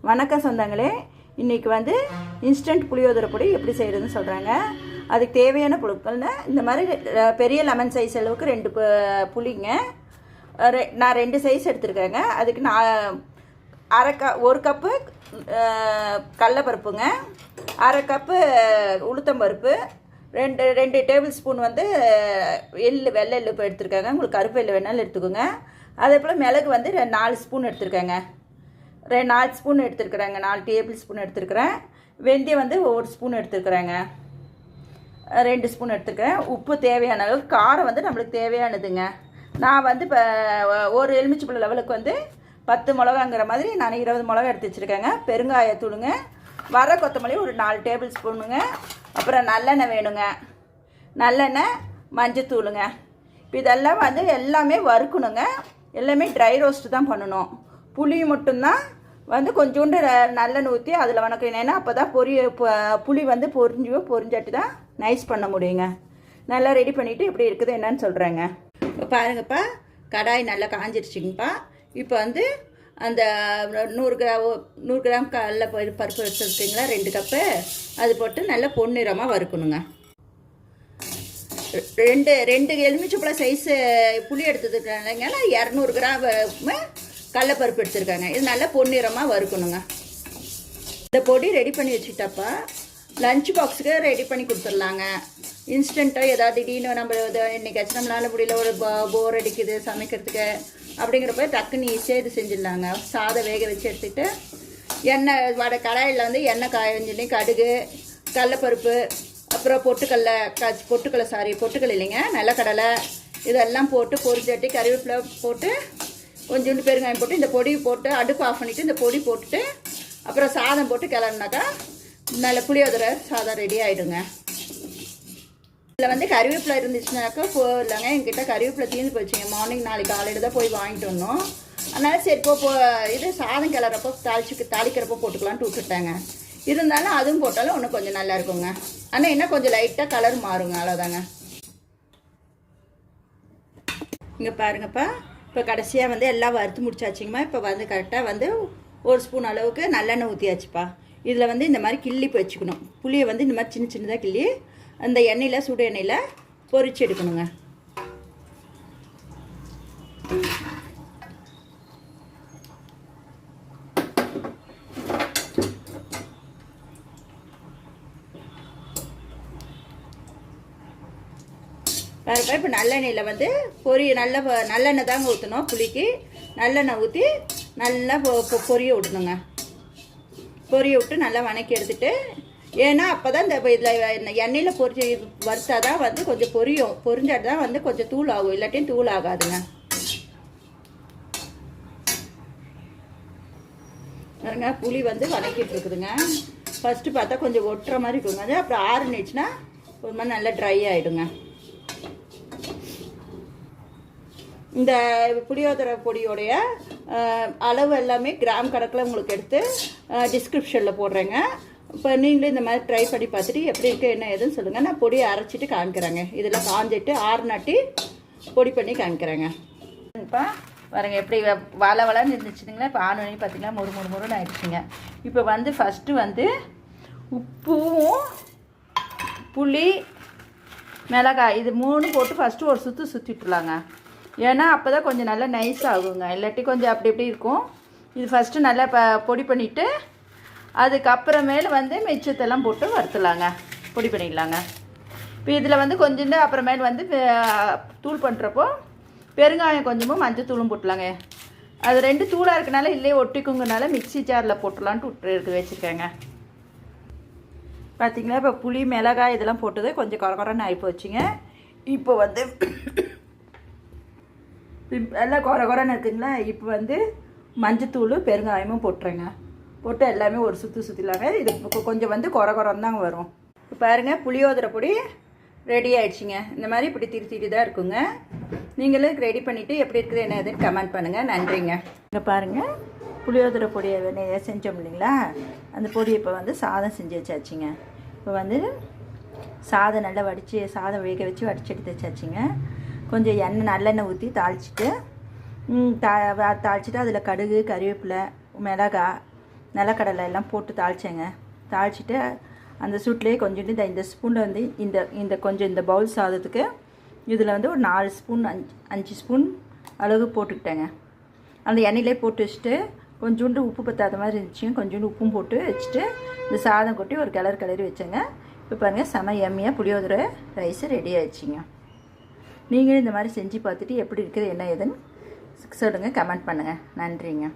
வணக்கம் சொந்தங்களே இன்றைக்கி வந்து இன்ஸ்டன்ட் புளியோதரை பொடி எப்படி செய்கிறதுன்னு சொல்கிறாங்க அதுக்கு தேவையான பொருட்கள்னு இந்த மாதிரி பெரிய லெமன் சைஸ் அளவுக்கு ரெண்டு பு- புளிங்க. ரெ- நான் ரெண்டு சைஸ் எடுத்துருக்கேங்க. அதுக்கு நான் அரை க ஒரு கப்பு கடலப்பருப்புங்க. அரை கப்பு உளுத்தம்பருப்பு. ரெண்டு ரெண்டு டேபிள் ஸ்பூன் வந்து எள் எள்ளு வெள்ளை எள்ளு இப்போ எடுத்துருக்காங்க. உங்களுக்கு கருப்பு எள்ளு வேணாலும் எடுத்துக்கோங்க. அதே போல் மிளகு வந்து ரெ- நாலு ஸ்பூன் எடுத்துருக்கேங்க. ரெண்டு நாலு ஸ்பூன் எடுத்துருக்குறேங்க. நாலு டேபிள் ஸ்பூன் எடுத்துருக்குறேன். வெந்தயம் வந்து ஒரு ஸ்பூன் எடுத்துருக்குறேங்க. ரெண்டு ஸ்பூன் எடுத்துக்கிறேன் உப்பு தேவையான அளவு. காரம் வந்து நம்மளுக்கு தேவையானதுங்க. நான் வந்து இப்போ ஒரு எலுமிச்சப்பழ லெவலுக்கு வந்து பத்து மிளகாங்கிற மாதிரி நான் இருபது மிளகா எடுத்து வச்சுருக்கேங்க. பெருங்காயத்தூளுங்க வர கொத்தமல்லி ஒரு நாலு டேபிள் ஸ்பூனுங்க. அப்புறம் நல்லெண்ணெய் வேணுங்க. நல்லெண்ணெய் மஞ்சத்தூளுங்க இப்போ இதெல்லாம் வந்து எல்லாமே வறுக்கணுங்க. எல்லாமே ட்ரை ரோஸ்ட்டு தான் பண்ணணும். புளி மட்டும்தான் வந்து கொஞ்சோண்டு நல்லெண்ணெய் ஊற்றி அதில் வணக்கினேன்னா அப்போ தான் பொரி புளி வந்து பொரிஞ்சு பொரிஞ்சாட்டி தான் நைஸ் பண்ண முடியுங்க. நல்லா ரெடி பண்ணிவிட்டு இப்படி இருக்குது என்னன்னு சொல்கிறேங்க இப்போ பாருங்கப்பா கடாய் நல்லா காஞ்சிருச்சுங்கப்பா. இப்போ வந்து அந்த நூறு கிராம் நூறு கிராம் கடல பருப்பு வச்சுருக்கீங்களா ரெண்டு கப்பு. அது போட்டு நல்லா பொன்னிறமாக வறுக்கணுங்க. ரெண்டு ரெண்டு எலுமிச்சப்பழம் சைஸு புளி எடுத்ததுக்காங்க இரநூறு கிராம் கடலப்பருப்பு எடுத்துருக்காங்க. இது நல்லா பொன்னிறமாக வறுக்கணுங்க. இந்த பொடி ரெடி பண்ணி வச்சுட்டாப்பா லஞ்ச் பாக்ஸுக்கு ரெடி பண்ணி கொடுத்துர்லாங்க இன்ஸ்டண்ட்டாக ஏதாவது திடீர்னு நம்ம இன்றைக்காச்சும் நம்மளால் முடியல ஒரு போர் அடிக்குது சமைக்கிறதுக்கு அப்படிங்கிறப்ப டக்குன்னு ஈஸியாக இது செஞ்சிடலாங்க. சாதம் வேக வச்சு எடுத்துக்கிட்டு எண்ணெய் வடை கடாயில் வந்து எண்ணெய் காயஞ்சினி கடுகு கடலப்பருப்பு அப்புறம் பொட்டுக்கடலை க பொட்டுக்கடலை சாரி பொட்டுக்கடலை இல்லைங்க நிலக்கடலை இதெல்லாம் போட்டு பொரிஞ்சட்டி கறிவேப்பிலை போட்டு கொஞ்சோண்டு பெருங்காயம் போட்டு இந்த பொடி போட்டு அடுப்பு ஆஃப் பண்ணிவிட்டு இந்த பொடி போட்டுட்டு அப்புறம் சாதம் போட்டு கிளறினாக்கா நல்ல புளியோதரை சாதம் ரெடி ஆகிடுங்க இதில் வந்து கறிவேப்பிலை இருந்துச்சுனாக்கா போ இல்லைங்க என்கிட்ட கருவேப்பிலை தீர்ந்து போச்சுங்க. மார்னிங் நாளைக்கு காலையில் தான் போய் வாங்கிட்டு வந்தோம். அதனால் சரி இப்போ போ இது சாதம் கிளறப்போ தாளிச்சு தாளிக்கிறப்போ போட்டுக்கலான்ட்டு விட்டுட்டாங்க. இருந்தாலும் அதுவும் போட்டாலும் இன்னும் கொஞ்சம் நல்லா இருக்குங்க. ஆனால் என்ன கொஞ்சம் லைட்டாக கலர் மாறுங்க அவ்வளோதாங்க இங்கே பாருங்கப்பா. இப்போ கடைசியாக வந்து எல்லாம் வறுத்து முடிச்சாச்சுங்கம்மா. இப்போ வந்து கரெக்டாக வந்து ஒரு ஸ்பூன் அளவுக்கு நல்லெண்ணெய் ஊற்றியாச்சுப்பா இதில் வந்து இந்த மாதிரி கிள்ளி வச்சுக்கணும். புளியை வந்து இந்த மாதிரி சின்ன சின்னதாக கிள்ளி அந்த எண்ணெயில் சுடு எண்ணெயில் பொறிச்சு எடுக்கணுங்க. பாருப்பா இப்போ நல்லெண்ணெயில் வந்து பொரி நல்ல நல்லெண்ணெய் தாங்க ஊற்றணும் புளிக்கு. நல்லெண்ணெய் ஊற்றி நல்லா பொ- பொ- பொரிய விடணுங்க. பொரிய விட்டு நல்லா வணக்கி எடுத்துட்டு ஏன்னா அப்போ தான் இந்த இதில் எண்ணெயில் பொரிச்சு வறுத்தா தான் வந்து கொஞ்சம் பொரியும். பொரிஞ்சாட்டு தான் வந்து கொஞ்சம் தூள் ஆகும் இல்லாட்டியும் தூள் ஆகாதுங்க பாருங்க புளி வந்து வதக்கிட்டு இருக்குதுங்க. ஃபஸ்ட்டு பார்த்தா கொஞ்சம் ஒட்டுற மாதிரி இருக்குங்க. அப்புறம் ஆறுனுச்சுன்னா ஒரு மாதிரி நல்லா ட்ரை ஆகிடுங்க இந்த புளியோதரை பொடியோடைய அளவு எல்லாமே கிராம் கணக்கில் உங்களுக்கு எடுத்து டிஸ்கிரிப்ஷனில் போடுறேங்க. இப்போ நீங்களும் இந்த மாதிரி ட்ரை பண்ணி பார்த்துட்டு எப்படி இருக்குது என்ன ஏதுன்னு சொல்லுங்கள் நான் பொடியை அரைச்சிட்டு காமிக்கிறேங்க. இதில் காஞ்சிட்டு ஆறு நாட்டி பொடி பண்ணி காமிக்கிறேங்க. இப்போ பாருங்க எப்படி வ- வள வளன்னு இருந்துச்சுங்களா இப்போ ஆண் பார்த்தீங்கன்னா முறு முறு முருன்னு ஆயிடுச்சுங்க. இப்போ வந்து ஃபஸ்ட்டு வந்து உப்பும் புளி மிளகாய் இது மூணு போட்டு ஃபஸ்ட்டு ஒரு சுற்று சுற்றிட்டுலாங்க ஏன்னா அப்போ தான் கொஞ்சம் நல்லா நைஸ் ஆகுங்க. இல்லாட்டி கொஞ்சம் அப்படி இப்படி இருக்கும். இது ஃபஸ்ட்டு நல்லா ப பொடி பண்ணிவிட்டு அதுக்கப்புறமேல வந்து மிச்சத்தெல்லாம் போட்டு வறுத்துலாங்க. பொடி பண்ணிடலாங்க. இப்போ இதில் வந்து கொஞ்சம் அப்புறமேல் வந்து தூள் பண்ணுறப்போ பெருங்காயம் கொஞ்சமும் மஞ்சள் தூளும் போட்டுலாங்க. அது ரெண்டு தூளாக இருக்கனால இல்லையே ஒட்டிக்குங்கனால மிக்ஸி ஜாரில் போட்டுலான்ட்டு விட்டு எடுத்து வச்சுருக்கேங்க. பார்த்தீங்களா இப்போ புளி மிளகாய் இதெல்லாம் போட்டது கொஞ்சம் குறை குறைன்னு ஆகி போச்சுங்க இப்போ வந்து எல்லாம் குறை குறைன்னு இருக்குங்களா? இப்போ வந்து மஞ்சத்தூள் பெருங்காயமும் போட்டுறேங்க. போட்டு எல்லாமே ஒரு சுற்றி சுற்றிலாங்க இது கொஞ்சம் வந்து குறை குறந்தாங்க தாங்க வரும். இப்போ பாருங்கள் புளியோதரை பொடி ரெடி ஆயிடுச்சுங்க. இந்த மாதிரி இப்படி திருத்திட்டு தான் இருக்குங்க. நீங்களும் ரெடி பண்ணிவிட்டு எப்படி இருக்குது என்ன ஏதுன்னு கமெண்ட் பண்ணுங்கள் நன்றிங்க. இங்கே பாருங்கள் புளியோதரை பொடியை நெ- செஞ்சோம் இல்லைங்களா? அந்த பொடி இப்போ வந்து சாதம் செஞ்சு வச்சாச்சுங்க. இப்போ வந்து சாதம் நல்லா வடித்து சாதம் வேக வச்சு வடிச்சு எடுத்து வச்சாச்சுங்க. கொஞ்சம் எண்ணெய் நல்லெண்ணெய் ஊற்றி தாளிச்சிட்டு தா தாளிச்சிட்டு அதில் கடுகு கறிவேப்பிலை மிளகாய் நிலக்கடலை எல்லாம் போட்டு தாளிச்சேங்க. தாளிச்சிட்டு அந்த சூட்லேயே கொஞ்சோண்டு இந்த இந்த ஸ்பூனில் வந்து இந்த இந்த கொஞ்சம் இந்த பவுல் சாதத்துக்கு இதில் வந்து ஒரு நாலு ஸ்பூன் அஞ்சு அஞ்சு ஸ்பூன் அளவு போட்டுக்கிட்டேங்க. அந்த எண்ணெயிலே போட்டு வச்சுட்டு கொஞ்சோண்டு உப்பு பத்தாத மாதிரி இருந்துச்சுங்க கொஞ்சோண்டு உப்பும் போட்டு வச்சுட்டு இந்த சாதம் கொட்டி ஒரு கிளறு கிளறி வச்சேங்க. இப்போ பாருங்கள் செம எம்மியாக புளியோதரை ரைஸ் ரெடி ஆயிடுச்சிங்க. நீங்களும் இந்த மாதிரி செஞ்சு பார்த்துட்டு எப்படி இருக்குது என்ன ஏதுன்னு சொல்லுங்கள் கமெண்ட் பண்ணுங்கள் நன்றிங்க.